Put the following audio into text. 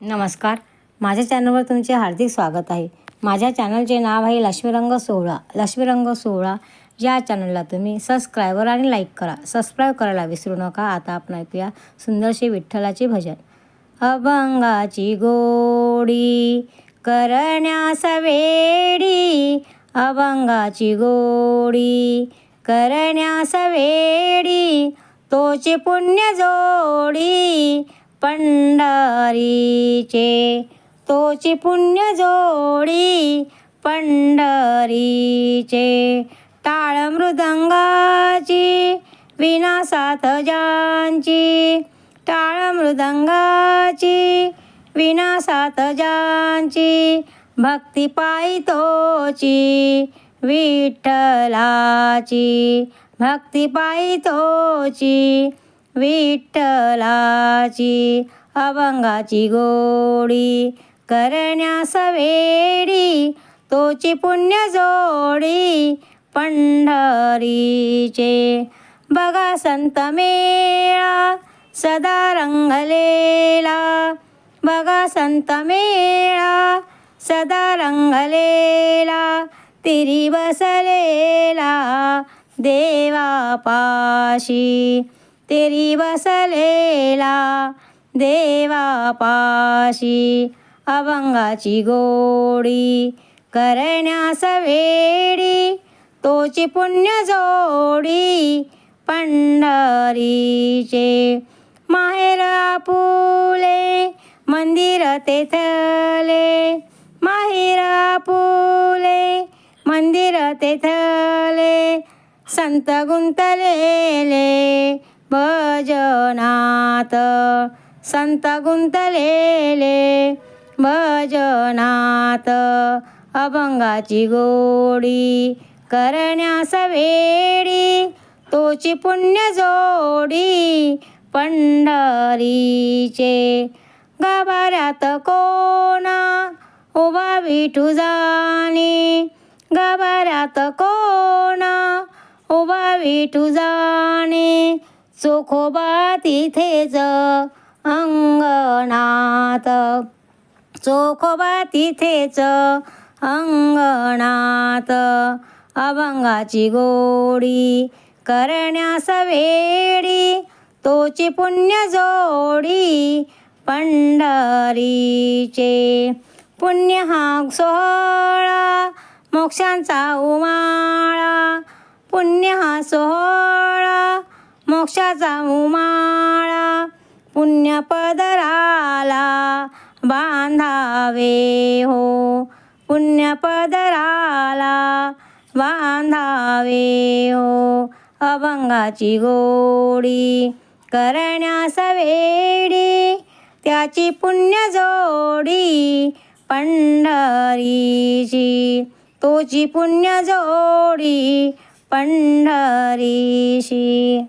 नमस्कार. माझ्या चॅनलवर तुमचे हार्दिक स्वागत आहे. माझ्या चॅनलचे नाव आहे लक्ष्मीरंग सोहळा. लक्ष्मीरंग सोहळा. या चॅनलला तुम्ही सबस्क्रायबर आणि लाईक करा. सबस्क्राईब करायला विसरू नका. आता आपण ऐकूया सुंदरशी विठ्ठलाचे भजन. अभंगाची गोडी करण्यास वेडी. अभंगाची गोडी करण्यास वेडी. तोचे पुण्य जोडी पंढरीचे. तोची पुण्य जोडी पंढरीचे. टाळ मृदंगाची विनासाथ ज्यांची. टाळ मृदंगाची विनासाथ ज्यांची. भक्ती पायी तोची विठ्ठलाची. भक्ती पायी तोची विठ्ठलाची अभंगाची गोडी करण्यास वेडी तोची पुण्य जोडी पंढरीचे. बघा संत मेळा सदा रंगलेला. बघा संत मेळा सदा रंगलेला. तिरी बसलेला देवापाशी. तेरी बसलेला देवापाशी अभंगाची गोडी करण्यास वेडी तोची पुण्य जोडी पंढरीचे. माहेर आपुले मंदिर तेथले. माहेर आपुले मंदिर तेथले. संत गुंतलेले भजनात संत गुंतलेले भजनात अभंगाची गोडी करण्यास वेडी तोची पुण्य जोडी पंढरीचे. गाभाऱ्यात कोणा उभा विठू जाणे गाभाऱ्यात कोणा उभा विठू जाणे चोखोबा तिथेच अंगणात चोखोबा तिथेच अंगणात अभंगाची गोडी करण्यास वेडी तोची पुण्य जोडी पंढरीचे। पुण्य हा सोहळा मोक्षांचा उमाळा। पुण्य हा सोहळा मोक्षाचा उमाळा पुण्य पदराला बांधावे हो. पुण्य पदराला बांधावे हो. अभंगाची गोडी करण्यास वेडी त्याची पुण्य जोडी पंढरीची तोची पुण्य जोडी पंढरीशी.